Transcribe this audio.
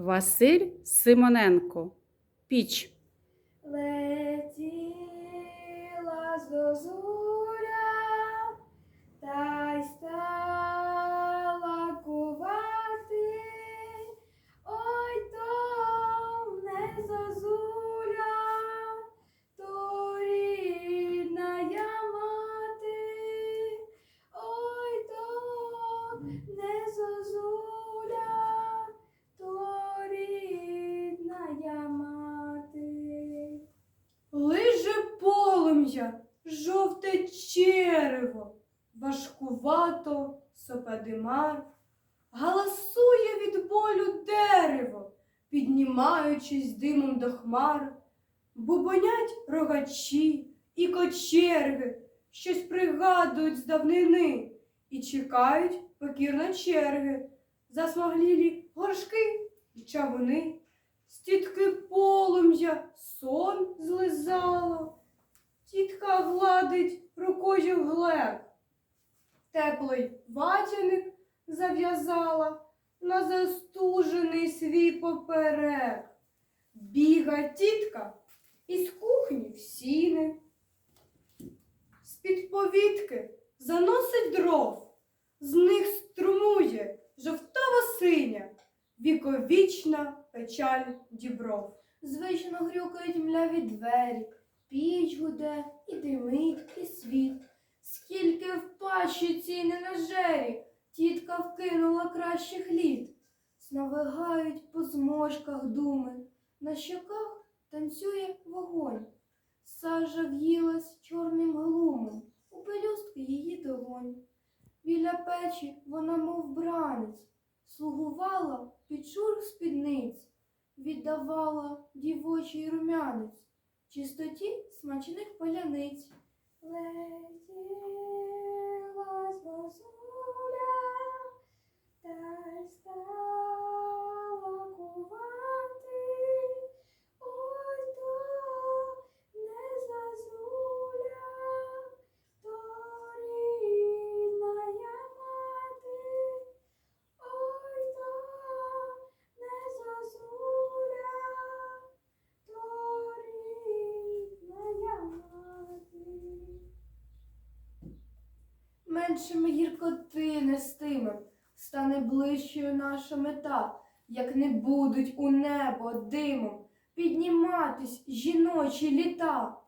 Василь Симоненко. Піч. Летіла зозуля, та й стала кувати. Ой, то не зозуля, то рідна я мати. Ой, то не зозуля, то рідна я мати. Лиже полум'я, жовте черево, важкувато сопе димар, галасує від болю дерево, піднімаючись димом до хмар, бубонять рогачі і кочерги, щось пригадують з давнини і чекають покірно черги, засмаглілі горшки і чавуни. З тітки полум'я сон злизало, тітка гладить рукою глек, теплий ватяник зав'язала на застужений свій поперек. Біга тітка із кухні в сіни, з-під повітки заносить дров, з них струмує жовтава синя, віковічна печаль дібров. Звично грюкають мляві двері, піч гуде, і димить, і світ. Скільки в пащі цій ненажері, тітка вкинула кращих літ. Сновигають по зможках думи, на щоках танцює вогонь. Сажа в'їлась чорним глумом, у пелюстки її долонь. Біля печі вона, мов бранець, слугувала під шурх спідниць віддавала дівочий румянець, чистоті смачних поляниць. Летіла Меншими гіркоти нестимем стане ближчою наша мета, як не будуть у небо димом підніматись жіночі літа.